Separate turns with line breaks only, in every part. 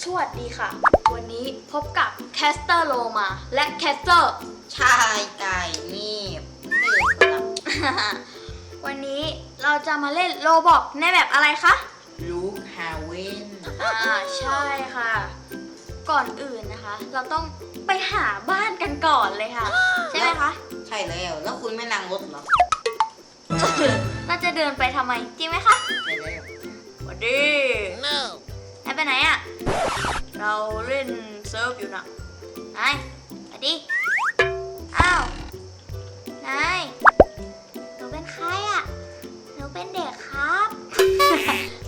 สวัสดีค่ะ วันนี้พบกับแคสเตอร์โลมา และแคสเตอร์
ชายไก่นี่หนึ่งครับ
วันนี้เราจะมาเล่นโลบอกในแบบอะไรคะ
ลูกฮาเวน
อ่าใช่ค่ะ ก่อนอื่นนะคะ เราต้องไปหาบ้านกันก่อนเลยค่ะ ใช่ไหมคะ
ใช่แล้ว แล้วคุณไม่นั่งรถเหรอ
เราจะเดินไปทำไม จริงไหมคะ
ใช่แล้ว
สวัสดีนายไปไหนอะเราเล่นเซิร์ฟอยู่นะนายสวัสดีอ้าว นาย หนูเป็นใครอะหนูเป็นเด็กครับ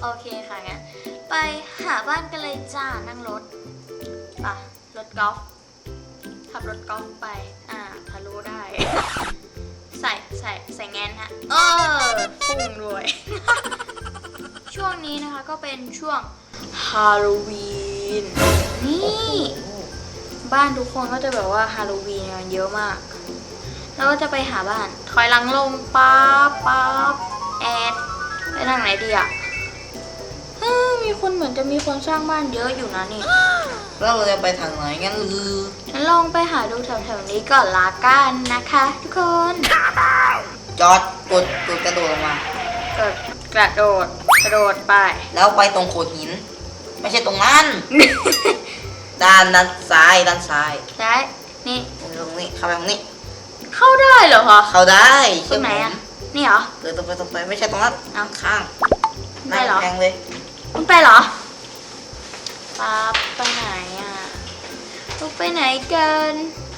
โอเคค่ะงั้น ไปหาบ้านกันเลยจ้า นั่งรถป่ะรถกอล์ฟขับรถกอล์ฟไป อ่าทะลุได้ ใส่ใส่ใส่แงนฮะ เออพุ่งด้วย ช่วงนี้นะคะก็เป็นช่วง ฮาโลวีน นี่ บ้านทุกคนก็จะแบบว่าฮาโลวีนกันเยอะมาก แล้วก็จะไปหาบ้าน ถอยหลังลงป๊าบป๊าบแอดไปทางไหนดีอะเฮ้ยมีคนเหมือนจะมีคนสร้างบ้านเยอะอยู่นะนี่
แล้วเราจะไปทางไหนงั้นลือ
ฉันลองไปหาดูแถวๆนี้ก่อนละกันนะคะ ทุกคน
จอดกดกดกระโดดลงมา
กดกระโดด กระโดดไป
แล้วไปตรงโขดหิน ไม่ใช่ตรงนั้น ด้านด้านซ้ายด้านซ้าย
ได้นี่
ตรงนี้เข้าไปตรงนี้
เข้าได้เหรอคะ
เข้าได้
ตร
เชื่อง
ไหน
ผม
อะนี่เหรอ
เดินตรงไปตรงไปไม่ใช่ตรงนั้น
เอา
ข้าง
ได้เหรอ
แพงเลย
คุณไปเหรอป๊าบไปไหนอะลูกไปไหนกัน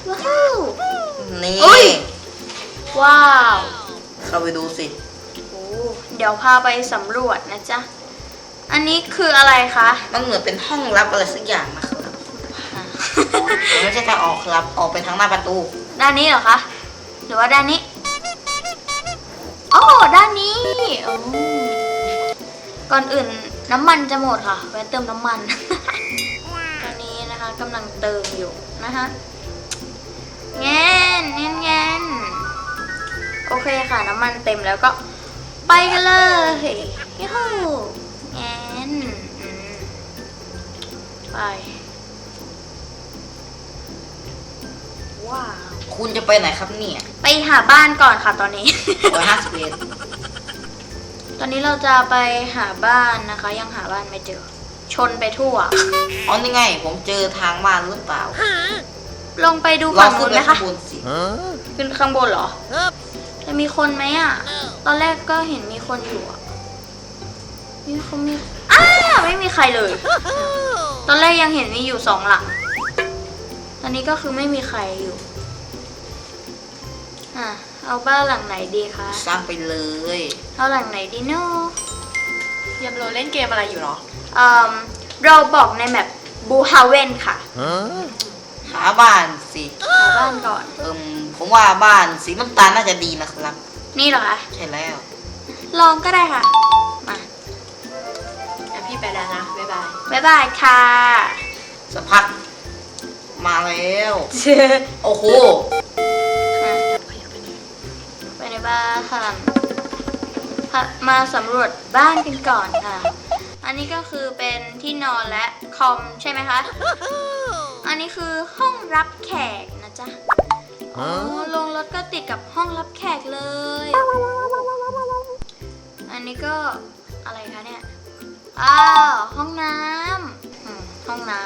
ว้าว
นี่
อุ๊ย ว้าว
เข้าไปดูสิ
โอ้เดี๋ยวพาไปสำรวจนะจ๊ะ อันนี้คืออะไรคะ
มันเหมือนเป็นห้องลับอะไรสักอย่างนะครับ
อะ
ไม่ใช่ทางออกครับ ออกไปทางหน้าประตู
ด้านนี้เหรอคะ หรือว่าด้านนี้อ๋อด้านนี้โอ้ก่อนอื่นน้ำมันจะหมดค่ะแวะเติมน้ำมัน ตอนนี้นะคะกำลังเติมอยู่นะคะแงนแงนแงนโอเคค่ะน้ำมันเต็มแล้วก็ไปกันเลยยูฮูแไป ว้าว
คุณจะไปไหนครับเนี่ย
ไปหาบ้านก่อนค่ะตอนนี้
ร้อยห้าสิบเอ็ด
ตอนนี้เราจะไปหาบ้านนะคะ ยังหาบ้านไม่เจอ ชนไปทั่ว
อ๋อนี่ไง ผมเจอทางบ้านหรือเปล่า
ลงไปดู
ลอ
ฝั่
ง
ง
ขึ้
นู้
น
น
ไป
ไหม
ข้า
คะ
งบนสิ
ขึ้นข้างบนเหรอจะมีคนไหมอะ ตอนแรกก็เห็นมีคนอยู่อะ มีคนมีอ้าวไม่มีใครเลย ตอนแรกยังเห็นมีอยู่สองหลัง ตอนนี้ก็คือไม่มีใครอยู่ อะ เอาบ้านหลังไหนดีคะ
สร้างไปเลย
เอาหลังไหนดีเนาะ
ยำโรเล่นเกมอะไรอยู่เนาะ
เอ่อเราบอกในแมปบูฮาเวนค่ะ
หาบ้านสิ
หาบ้านก่อน
เอิมผมว่าบ้านสีน้ำตาลน่าจะดีนะครับ
นี่เหรอคะ
ใช่แล้ว
ลองก็ได้ค่ะา
ยบาย
บ๊ายบายค่ะ
สักพักมาแล้ว โอ้โห
อะ
ขยับไปหน่อย
ไปในบ้านค่ะพามาสำรวจบ้านกันก่อนค่ะ อันนี้ก็คือเป็นที่นอนและคอมใช่ไหมคะ อันนี้คือห้องรับแขกนะจ๊ะอ๋อลงรถก็ติดกับห้องรับแขกเลย อันนี้ก็อะไรคะเนี่ย อ้าวห้องน้ำอืมห้องน้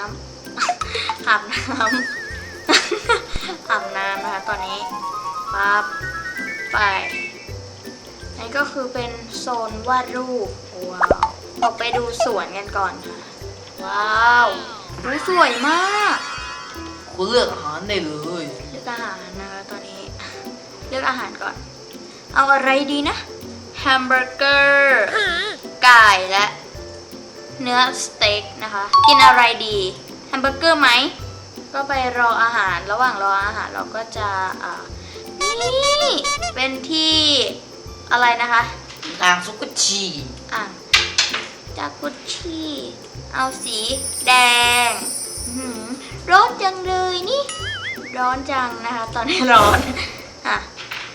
ำอาบน้ำอาบน้ำนะคะตอนนี้ปั๊บไปอันนี้ก็คือเป็นโซนวาดรูปว้าวออกไปดูสวนกันก่อนค่ะว้าวดูสวยมาก
คุณเลือกอาหารได้เลย
เลือกอาหารนะคะตอนนี้ เลือกอาหารก่อน เอาอะไรดีนะแฮมเบอร์เกอร์ไก่และเนื้อสเต็กนะคะ กินอะไรดีแฮมเบอร์เกอร์ไหม ก็ไปรออาหารระหว่างรออาหารเราก็จะอ่านี่เป็นที่อะไรนะคะ
นางซุกุชิ
อะจากกุชชี่ เอาสีแดงอื้อหือร้อนจังเลยนี่ ร้อนจังนะคะ ตอนนี้ร้อนอะ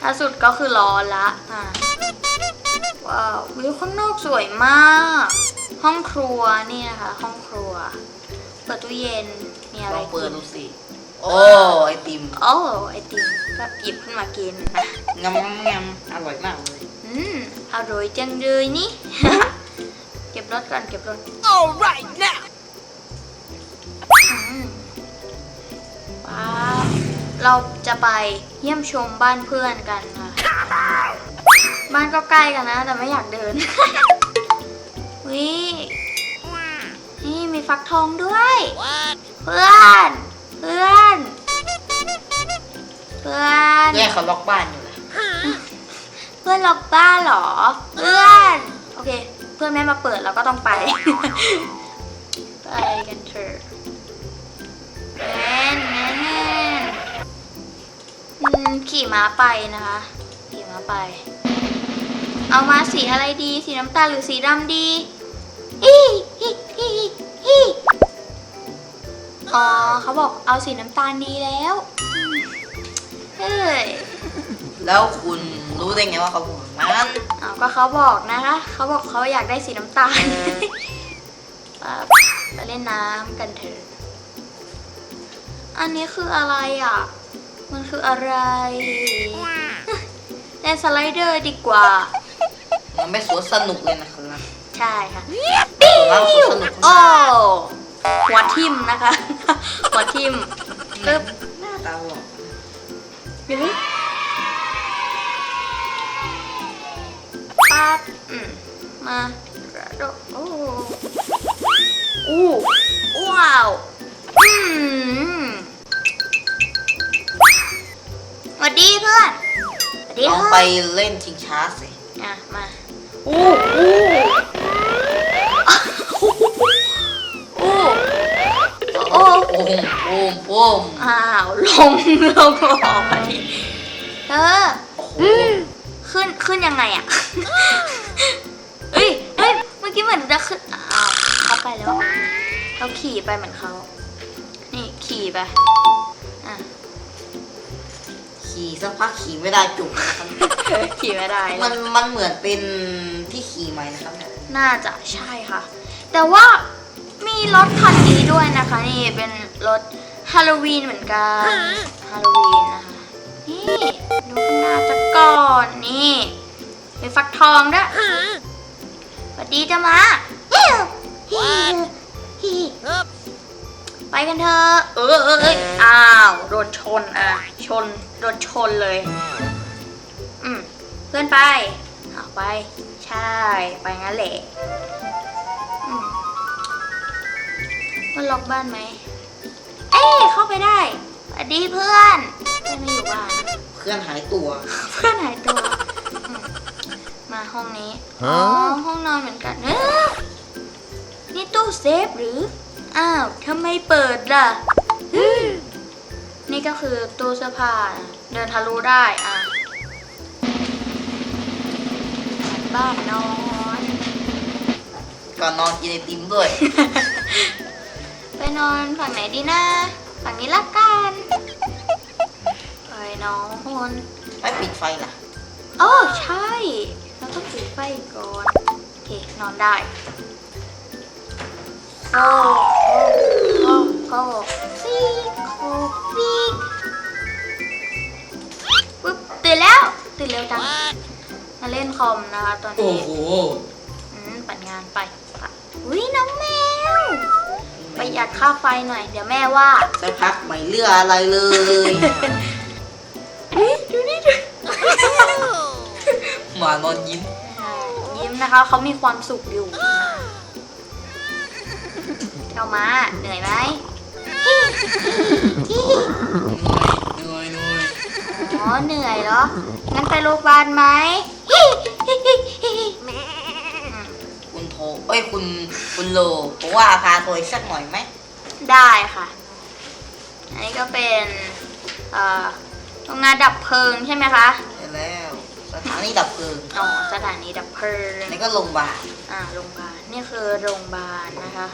ล่าสุดก็คือร้อนละอะว้าววิวข้างนอกสวยมาก ห้องครัวนี่นะคะ ห้องครัว เปิดตู้เย็นมีอะ
ล
ไร
องเปิด
กิน
ดูสิ โอ้ไอติม
โอ้ไอติมก็หยิบขึ้นมากินนะ
งำงำอร่อยมากเลย
อืมอร่อยจังเลยนี่ เก็บรถก่อนเก็บรถ
alright now
อืมว้าวเราจะไปเยี่ยมชมบ้านเพื่อนกันค่ะ บ้านก็ใกล้กันนะ แต่ไม่อยากเดิน วินี่มีฟักทองด้วย เพื่อน เพื่อน เพื่อน
แย่เขาล็อกบ้านอยู่นะ
เพื่อนล็อกบ้านเหรอ เพื่อน โอเค เพื่อนแม่มาเปิดเราก็ต้องไป ไปกันเถอะแน่นแน่นแน่นอืมขี่ม้าไปนะคะ ขี่ม้าไป เอาม้าสีอะไรดี สีน้ำตาลหรือสีดำดี อีฮิฮิฮิอ๋อเขาบอกเอาสีน้ำตาลดีแล้วอืมเฮ้ย
แล้วคุณรู้ได้ไงว่าเขาพูดแบบนั้น
เอาก็เขาบอกนะคะเขาบอกเขาอยากได้สีน้ำตาลไปไปเล่นน้ำกันเถอะ อันนี้คืออะไรอะ มันคืออะไร เล่นสไลเดอร์ดีกว่า
มันไม่สวนสนุกเลยนะครับ
ใช่ค่ะ
ส่วนมากสวนสนุก
โอ้หัวทิ่มนะคะ หัวทิ่มปึ๊บ
หน้าตาหลอก
เดี๋ยวปั๊บอืมมากระโดดโอ้อู้ว้าวอืมสวัสดีเพื่อนสวัสดี
ลอง
เพื่อน
ไปเล่นชิงช้าสิ
อะมาอู้อู้อู้
มโอ้มโอ้ม
อ้าวลงลงออกพอดีเอ
อ
ขึ้นขึ้นยังไงอะเฮ้ยเฮ้ยเมื่อกี้เหมือนจะขึ้นอ้าวเขาไปแล้วเราขี่ไปเหมือนเขานี่ขี่ไปอะ
ขี่สักพักขี่ไม่ได้จุกนะครับ
ขี่ไม่ได้
มันมันเหมือนเป็นที่ขี่ใหม่นะครับเนี่ย
น่าจะใช่ค่ะ แต่ว่า มีรถคันนี้ด้วยนะคะ นี่เป็นรถฮาโลวีนเหมือนกันฮาโลวีนนะคะนี่ดูข้างหน้าจะก่อนนี่เป็นฟักทองด้วยสวัสดีจ้ามาไปกันเถอะเออเอออยอ้าวโดนชนอะชนโดนชนเลย อืมเพื่อนไปเอาไป ใช่ ไปงั้นแหละ มันล็อกบ้านไหม เอ้ยเข้าไปได้สวัสดีเพื่อนเพื่อนไม่อยู่บ้าน
เพื่อนหายตัว
เพื่อนหายตัวอืมมาห้องนี้ อ๋อ ห้องนอนเหมือนกันเอ้อนี่ตู้เซฟหรือ อ้าวทำไมเปิดล่ะฮึ่มนี่ก็คือตู้เสื้อผ้านะเดินทะลุได้อะ บ้านนอน
ก่อนนอนกินไอติมด้วย
ไปนอนฝั่งไหนดีนะฝั่งนี้ละกันไปนอน
ไม่ปิดไฟล่ะ
โอ้ใช่แล้วก็ปิดไฟก่อนโอเคนอนได้โอ้โอ้โอ้ฟีโคฟีปุ๊บตื่นแล้วตื่นเร็วจังมาเล่นคอมนะคะตอน
โอ้
นี้
โห
อืมปัดงานไปไปอุ้ยน้องแมว ประหยัดค่าไฟหน่อย เดี๋ยวแม่ว่า
สักพักไม่เหลืออะไรเลย
อุ๊ยดูนี่ดู
หมานอนยิ้ม
อ่ายิ้มนะคะเขามีความสุขอยู่เอามาเหนื่อยไหม
เหนื่อยเหนื่อย
อ๋อเหนื่อยเหรองั้นไปโรงพยาบาลไหม
คุณ โทเอ้ยคุณคุณโลผมว่าพาโทรอีกสักหน่อยไหม
ได้ค่ะ อันนี้ก็เป็นเอ่อโรงงานดับเพลิงใช่ไหมคะ
ใช่แล้ว สถานีดับเพลิง
อ๋อ สถานีดับเพลิง
นี่ก็โรงพยาบาล
อ่า โรงพยาบาล นี่คือโรงพยาบาลนะคะ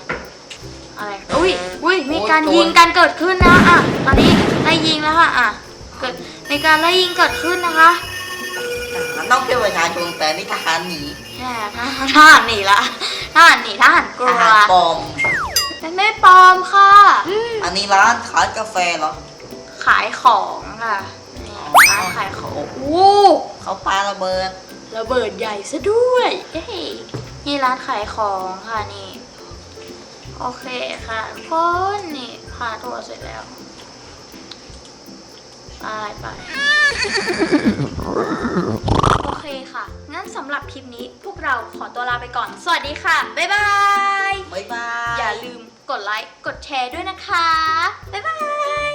อะไร อุ้ยอุ้ยมีการยิงกันเกิดขึ้นนะ อะ ตอนนี้ไล่ยิงแล้วค่ะ อะ เกิด มีการไล่ยิงเกิดขึ้นนะคะ
มัน ต้องเป็นประชาชนแต่นี่ทหารหนี
แหมทหารทหารหนีละทหารหนีทหารกลั
ท
ว
หารปลอม
เป็นไม่ปลอมค่ะ
อันนี้ร้านขายกาแฟเหรอ
ขายของค่ะนี่ร้านขายของโอ้
เขาปาระเบิด
ระเบิดใหญ่ซะด้วยเอ้ยนี่ร้านขายของค่ะนี่ โอเคค่ะทุกคนนี่พาทัวร์เสร็จแล้วไปไปโอ เคค่ะ งั้นสำหรับคลิปนี้พวกเราขอตัวลาไปก่อน สวัสดีค่ะ บ๊ายบาย
บ๊ายบาย
อย่าลืมกดไลค์ กดแชร์ด้วยนะคะ บ๊ายบาย